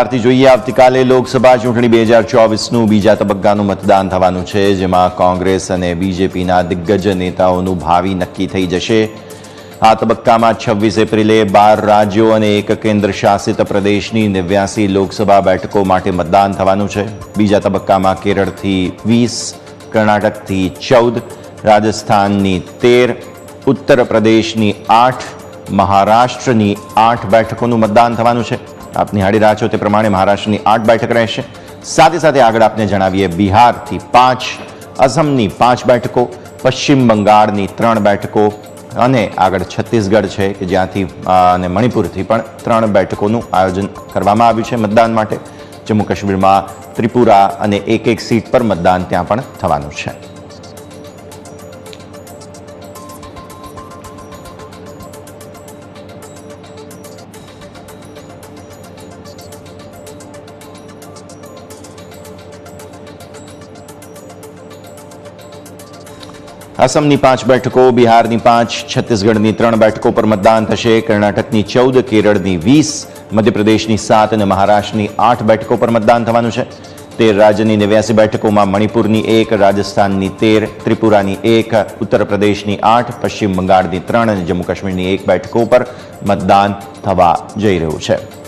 બિહારથી જોઈએ, આવતીકાલે લોકસભા ચૂંટણી બે હજાર ચોવીસનું બીજા તબક્કાનું મતદાન થવાનું છે, જેમાં કોંગ્રેસ અને બીજેપીના દિગ્ગજ નેતાઓનું ભાવિ નક્કી થઈ જશે. આ તબક્કામાં છવ્વીસ એપ્રિલે બાર રાજ્યો અને એક કેન્દ્ર શાસિત પ્રદેશની નેવ્યાસી લોકસભા બેઠકો માટે મતદાન થવાનું છે. બીજા તબક્કામાં કેરળથી વીસ, કર્ણાટકથી ચૌદ, રાજસ્થાનની તેર ઉત્તર પ્રદેશની આઠ, મહારાષ્ટ્રની આઠ બેઠકોનું મતદાન થવાનું છે. આપ નિહાળી રહ્યા છો તે પ્રમાણે મહારાષ્ટ્રની આઠ બેઠક રહેશે. સાથે સાથે આગળ આપને જણાવીએ બિહારથી પાંચ, અસમની પાંચ બેઠકો, પશ્ચિમ બંગાળની ત્રણ બેઠકો અને આગળ છત્તીસગઢ છે કે જ્યાંથી અને મણિપુરથી પણ ત્રણ બેઠકોનું આયોજન કરવામાં આવ્યું છે મતદાન માટે. જમ્મુ કાશ્મીરમાં ત્રિપુરા અને એક એક સીટ પર મતદાન ત્યાં પણ થવાનું છે. આસામની પાંચ બેઠકો, બિહારની પાંચ, છત્તીસગઢની ત્રણ બેઠકો પર મતદાન થશે. કર્ણાટકની ચૌદ, કેરળની વીસ, મધ્યપ્રદેશની સાત અને મહારાષ્ટ્રની આઠ બેઠકો પર મતદાન થવાનું છે. તેર રાજ્યની નેવ્યાસી બેઠકોમાં મણિપુરની એક, રાજસ્થાનની તેર, ત્રિપુરાની એક ઉત્તર પ્રદેશની આઠ, પશ્ચિમ બંગાળની ત્રણ અને જમ્મુ કાશ્મીરની એક બેઠકો પર મતદાન થવા જઈ રહ્યું છે.